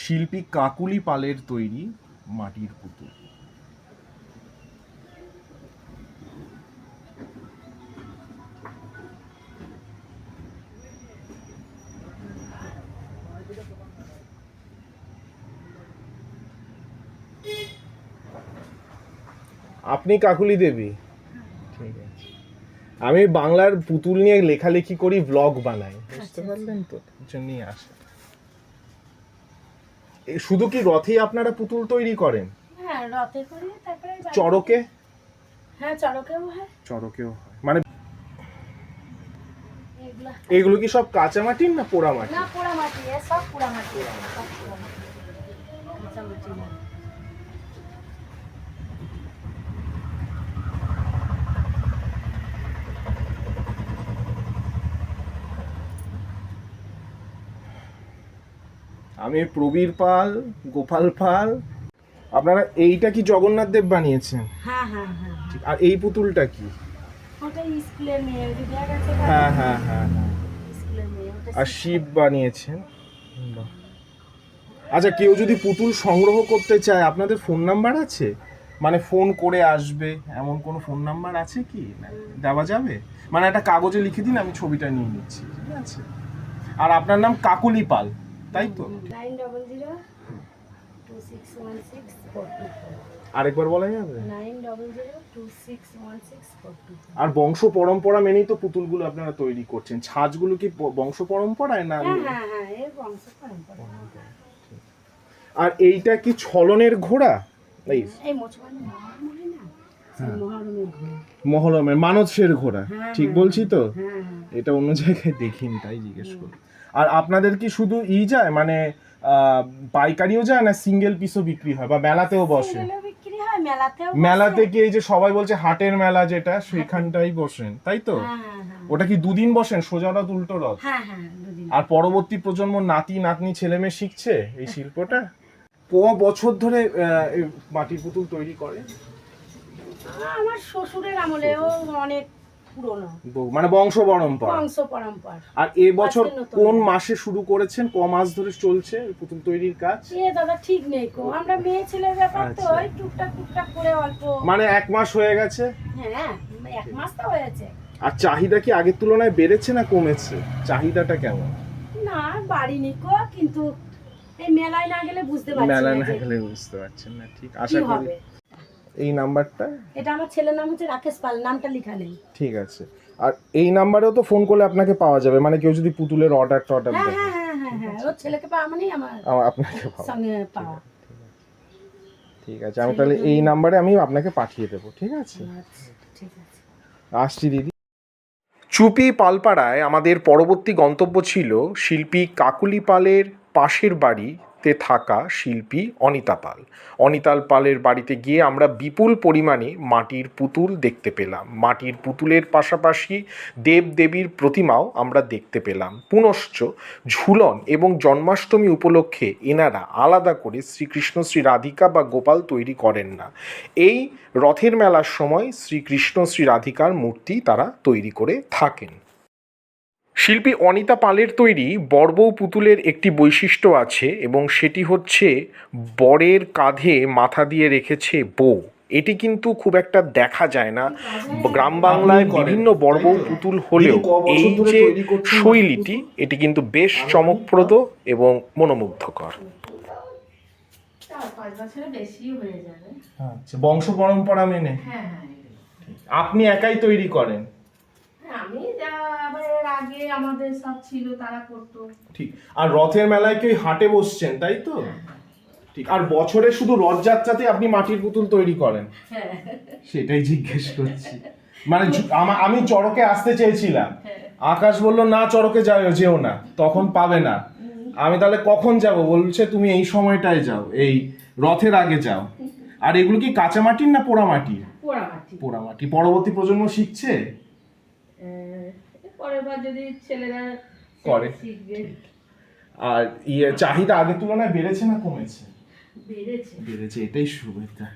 শিল্পী কাকুলি পালের তৈরি মাটির পুতুল। আপনি কাকুলি দেবী? ঠিক আছে। আমি বাংলার পুতুল নিয়ে লেখালেখি করি ব্লগ বানাই। বুঝতে পারলেন তো? জন্যই আসে। শুধু কি রথেই আপনারা পুতুল তৈরি করেন? হ্যাঁ রথে করি তারপরে চড়কে? হ্যাঁ চড়কেও হয়। চড়কেও হয়। মানে এগুলো কি সব কাঁচা মাটির না পোড়া মাটি না পোড়া মাটি সব পোড়া মাটি সব পোড়া মাটি কাঁচা মাটি না। আমি প্রবীর পাল গোপাল পাল। আপনারা এইটা কি জগন্নাথ দেব বানিয়েছেন? হ্যাঁ হ্যাঁ হ্যাঁ। আর এই পুতুলটা কি? ওটা স্কুলের মেয়ে? হ্যাঁ হ্যাঁ হ্যাঁ হ্যাঁ। ওটা আর শিব বানিয়েছেন। আচ্ছা কেউ যদি পুতুল সংগ্রহ করতে চায় আপনাদের ফোন নাম্বার আছে? মানে ফোন করে আসবে এমন কোনো ফোন নাম্বার আছে কি? দেওয়া যাবে? মানে একটা কাগজে লিখে দিন আমি ছবিটা নিয়ে নিচ্ছি ঠিক আছে? আর আপনার নাম কাকুলি পাল। তাই তো? Nine double zero two six one six four two আরেকবার বলা যাবে আর বংশ পরম্পরা মেনেই তো পুতুলগুলো আপনারা তৈরি করছেন। ছাঁচগুলো কি বংশ পরম্পরায় না হ্যাঁ হ্যাঁ হ্যাঁ পরম্পরা। আর এইটা কি ছলনের ঘোড়া? হয়। মহরমের মানসের ঘোড়া। হ্যাঁ, ঠিক হ্যাঁ। বলছি তো? হ্যাঁ হ্যাঁ। এটা অন্য জায়গায় দেখিনি তাই জিজ্ঞেস করি আর আপনাদের কি শুধু ই যায়? মানে পাইকারিও যায় না সিঙ্গেল পিসও বিক্রি হয়? বা মেলাতেও বসে। মেলাতে কি এই যে সবাই বলছে হাটের মেলা যেটা সেখানটাই বসেন তাই তো? হ্যাঁ হ্যাঁ হ্যাঁ। ওটা কি দুদিন বসেন সোজা রথ? উল্টো রথ আর পরবর্তী প্রজন্ম নাতি নাতনি ছেলে মেয়ে শিখছে এই শিল্পটা? ক বছর ধরে মাটির পুতুল তৈরি করে? আমার শ্বশুরের আমলেও অনেক পুরনো। মানে বংশ পরম্পরা। বংশ পরম্পর। আর কোন মাসে শুরু করেছেন? ক মাস ধরে চলছে পুতুল তৈরির কাজ? সে দাদা ঠিক নেই কো আমরা মেয়ে ছেলের ব্যাপার তো আচ্ছা। ওই টুকটাক টুকটাক করে অল্প। মানে এক মাস হয়ে গেছে? হ্যাঁ এক মাস তো হয়েছে। আর চাহিদা কি আগের তুলনায় বেড়েছে না কমেছে? চাহিদাটা কেমন? না বাড়ি নিকো কিন্তু এই মেলায় না গেলে বুঝতে পারছি মেলা না গেলে বুঝতে পারছেন না ঠিক। আশা করি এই নাম্বারটা? এটা আমার ছেলের নাম হচ্ছে রাকেশ পাল নামটা লেখা নেই। ঠিক আছে। আর এই নাম্বারেও তো ফোন করলে আপনাকে পাওয়া যাবে মানে কেউ যদি পুতুলের অর্ডার টর্ডার হ্যাঁ দেয় হ্যাঁ হ্যাঁ হ্যাঁ হ্যাঁ ওর ছেলেকে পাওয়া মানেই আমার আপনাকে পাওয়া। সঙ্গে পাওয়া। ঠিক আছে আমি তাহলে এই নাম্বারে আমি আপনাকে পাঠিয়ে দেবো ঠিক আছে? আচ্ছা, ঠিক আছে। আসছি দিদি। চুপি পালপাড়ায় আমাদের পরবর্তী গন্তব্য ছিল শিল্পী কাকুলি পালের পাশের বাড়িতে থাকা শিল্পী অনিতা পাল। অনিতাল পালের বাড়িতে গিয়ে আমরা বিপুল পরিমাণে মাটির পুতুল দেখতে পেলাম। মাটির পুতুলের পাশাপাশি দেব দেবীর প্রতিমাও আমরা দেখতে পেলাম। পুনশ্চ ঝুলন এবং জন্মাষ্টমী উপলক্ষে এনারা আলাদা করে শ্রীকৃষ্ণ শ্রী রাধিকা বা গোপাল তৈরি করেন না। এই রথের মেলার সময় শ্রীকৃষ্ণ শ্রী রাধিকার মূর্তি তারা তৈরি করে থাকেন। শিল্পী অনিতা পালের তৈরি বর্বৌ পুতুলের একটি বৈশিষ্ট্য আছে এবং সেটি হচ্ছে বরের কাঁধে মাথা দিয়ে রেখেছে বউ। এটি কিন্তু খুব একটা দেখা যায় না। গ্রাম বাংলায় বিভিন্ন বর্বৌ পুতুল হলেও এই যে শৈলীটি এটি কিন্তু বেশ চমকপ্রদ এবং মনোমুগ্ধকর। বেশি হয়ে যাবে আচ্ছা বংশ পরম্পরা মেনে। হ্যাঁ হ্যাঁ আপনি একাই তৈরি করেন হ্যাঁ, আমি যা আবার এর আগে আমাদের সব ছিল তারা করতো। ঠিক। আর রথের মেলায় কি হাটে বসছেন তাই তো? ঠিক। আর বছরে শুধু রথযাত্রাতে আপনি মাটির পুতুল তৈরি করেন? হ্যাঁ। সেটাই জিজ্ঞেস করছি। মানে আমা- চড়কে আসতে চেয়েছিলাম। আকাশ বলল না চড়কে যাও যেও না। তখন পাবে না। আমি তাহলে কখন যাব? বলছে তুমি এই সময়টায় যাও এই রথের আগে যাও। আর এগুলো কি কাঁচা মাটির না পোড়া মাটির পোড়া মাটি পোড়া মাটি পরবর্তী প্রজন্ম শিখছে? পরের বার যদি ছেলেরা করে। শিখবে। আর ইয়ে চাহিদা আগের তুলনায় বেড়েছে না কমেছে? বেড়েছে। বেড়েছে এটাই সুবিধা